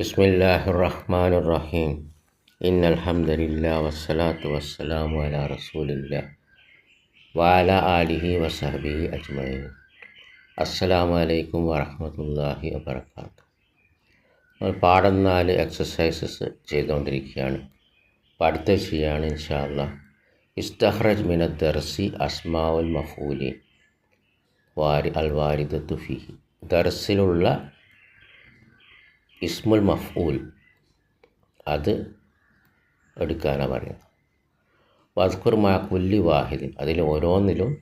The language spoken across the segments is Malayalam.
ബിസ്മില്ലാഹി റഹ്മാൻ റഹീം ഇന്ന അലഹമില്ല വസ്സലാത്തു വസ്സലാമു അല റസൂലില്ല വാല ആലിഹി വസഹബി അജ്മൈൻ അസ്സലാമു അലൈക്കും വറഹമത്തല്ലാഹി വബർക്കാത്തു നമ്മൾ പാഠം നാല് എക്സസൈസസ് ചെയ്തുകൊണ്ടിരിക്കുകയാണ്. പഠിത്ത ചെയ്യാണ് ഇൻഷാല്ല ഇസ്തഹ്റജ് മിന ദർസി അസ്മാവുൽ മഫൂലി. വാരി അൽ വാരിദത്തു ഫിഹി. ദർസിലുള്ള ഇസ്മുൽ മഫ്ഊൽ. അത് എടുക്കാനാണ് പറയുന്നത്. വസ്കുർ മാ കുല്ലി വാഹിദിൻ അതിൽ ഓരോന്നിലും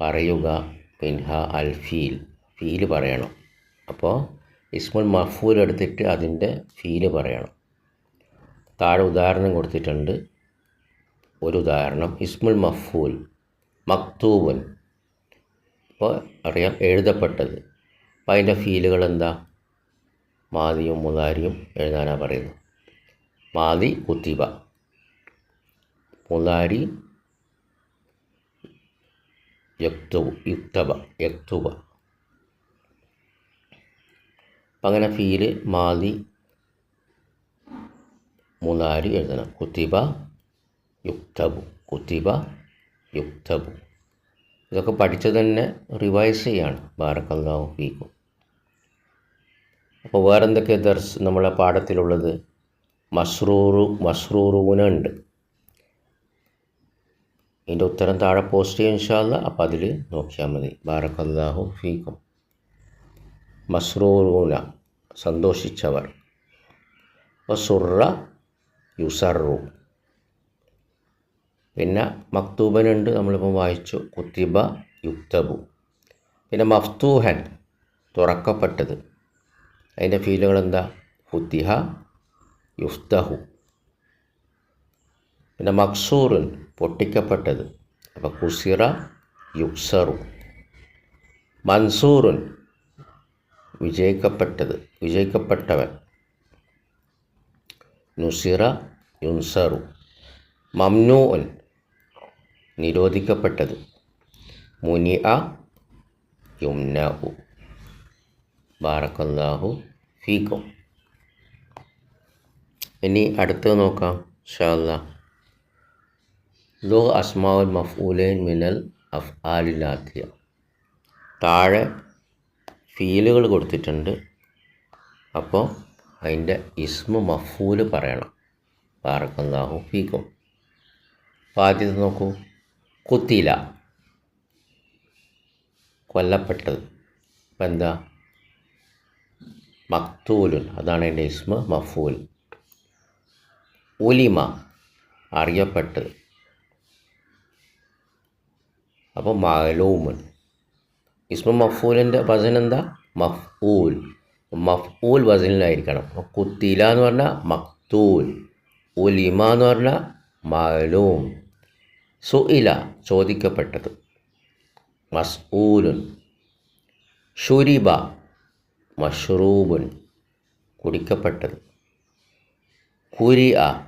പറയുക. പിൻഹ അൽ ഫീൽ. ഫീൽ പറയണം. അപ്പോൾ ഇസ്മുൽ മഫൂൽ എടുത്തിട്ട് അതിന്റെ ഫീൽ പറയണം. താഴെ ഉദാഹരണം കൊടുത്തിട്ടുണ്ട്. ഒരു ഉദാഹരണം. ഇസ്മുൽ മഫൂൽ മക്തൂബൻ. അപ്പോൾ അറിയാം എഴുതപ്പെട്ടത്. അപ്പോൾ അതിന്റെ ഫീലുകൾ എന്താ? മാതിയും മുതാരിയും എഴുതാനാണ് പറയുന്നത് മാതി കുത്തിബ മുതാരി യക്തുബ് യുക്തബ അപ്പം അങ്ങനെ ഫീൽ മാതി മുതാരി എഴുതണം. കുത്തിബ യുക്തബു കുത്തിബ യുക്തബു ഇതൊക്കെ പഠിച്ചത് തന്നെ റിവൈസ് ചെയ്യാണ്. ബാറക്കല്ലാഹു ഫീക്കും. അപ്പോൾ വേറെന്തൊക്കെ ദർസ് നമ്മളെ പാഠത്തിലുള്ളത്? മസ്റൂറു മസ്റൂറൂന ഉണ്ട് ഇതിന്റെ ഉത്തരം താഴെ പോസ്റ്റ് ചെയ്യാൻ ഇൻഷാല്ല അപ്പോൾ അതിൽ നോക്കിയാൽ മതി. ബാറക്കല്ലാഹു ഫീക്കും. മസ്റൂറൂന സന്തോഷിച്ചവർ. വസുറ യുസറു. പിന്നെ മക്തൂബനുണ്ട് നമ്മളിപ്പം വായിച്ചു. കുത്തിബ യുക്തബു. പിന്നെ മഫ്തൂഹൻ തുറക്കപ്പെട്ടത്. അതിന്റെ ഫീലുകൾ എന്താ? ഫുത്തിഹ യുഫ്തഹു. പിന്നെ മക്സൂറുൻ പൊട്ടിക്കപ്പെട്ടത്. അപ്പോൾ കുസിറ യുക്സറു. മൻസൂറുൻ വിജയിക്കപ്പെട്ടത് വിജയിക്കപ്പെട്ടവൻ നുസിറ യുൻസറു. മംനൂൻ നിരോധിക്കപ്പെട്ടത്. മുനിഅ യുംനഹു ബാറക്കല്ലാഹു ഫീക്കും. ഇനി അടുത്തത് നോക്കാം ഷാല്ല ലോ അസ്മാവുൽ മഫൂലൈൻ മിനൽ അഫ് ആലിലാത്തിയ താഴെ ഫീലുകൾ കൊടുത്തിട്ടുണ്ട്. അപ്പോൾ അതിന്റെ ഇസ്മു മഫൂൽ പറയണം. ബാറക്കല്ലാഹു ഫീക്കും. അപ്പോൾ ആദ്യത്തെ നോക്കൂ. കുത്തില. കൊല്ലപ്പെട്ടത്. അപ്പം എന്താ? മക്തൂലുൻ. അതാണ് എന്റെ ഇസ്മ മഫൂൽ. ഉലിമ അറിയപ്പെട്ടത് അപ്പോൾ മാലൂമുൻ. ഇസ്മ മഫൂലിന്റെ വസൻ എന്താ? മഫ്ഊൽ മഫ്ഊൽ വസനിലായിരിക്കണം കുത്തില എന്ന് പറഞ്ഞാൽ മക്തൂൽ. ഉലിമ എന്ന് പറഞ്ഞാൽ മാലൂം. സുഇല ചോദിക്കപ്പെട്ടത്. മസ്ഊലുൻ. ഷുരിബ മഷ്റൂബുൻ കുടിക്കപ്പെട്ടത്. കുരിഅ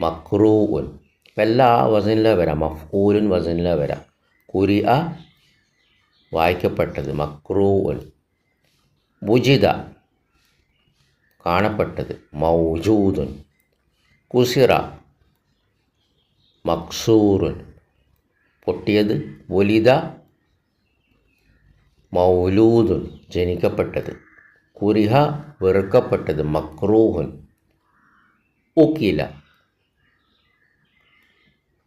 മക്രൂഉൻ. ഇപ്പം എല്ലാ വസനിലെ വരാം മഫ്ഊലുൻ വസനിലെ വരാം. കുരി അ വായിക്കപ്പെട്ടത്. മക്രൂൻ ബുജിത കാണപ്പെട്ടത്. മൗജൂദുൻ. കുസിറ മക്സൂറുൻ. പൊട്ടിയത് വലിത മൗലൂദുൻ. ജനിക്കപ്പെട്ടത്. കുരിഹ വെറുക്കപ്പെട്ടത് മക്രൂഹുൻ. ഉക്കില.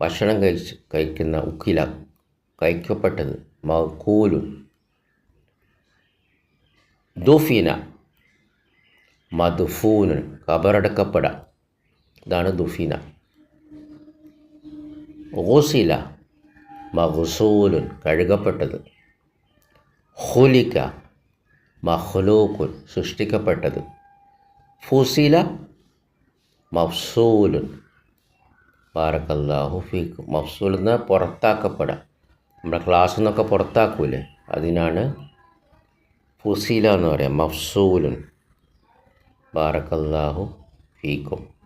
ഭക്ഷണം കഴിച്ച് കഴിക്കുന്ന ഉക്കില കഴിക്കപ്പെട്ടത് മക്കൂലുൻ. ദുഫിന. മധുഫൂനുൻ കബറടക്കപ്പെടാം ഇതാണ് ദുഫിന. ഓസില മഹസൂലുൻ കഴുകപ്പെട്ടത്. ഹുലിക്ക മഹ്ലൂക്കുൻ സൃഷ്ടിക്കപ്പെട്ടത്. ഫുസില മഫ്സൂലുൻ. ബാറക്കല്ലാഹു ഫീക്കും. മഫ്സൂൽ എന്ന് പുറത്താക്കപ്പെടാം. നമ്മുടെ ക്ലാസ്സിൽ നിന്നൊക്കെ പുറത്താക്കൂലേ? അതിനാണ് ഫുസീല എന്ന് പറയാം. മഫ്സൂലുൻ. ബാറക്കല്ലാഹു ഫീക്കും.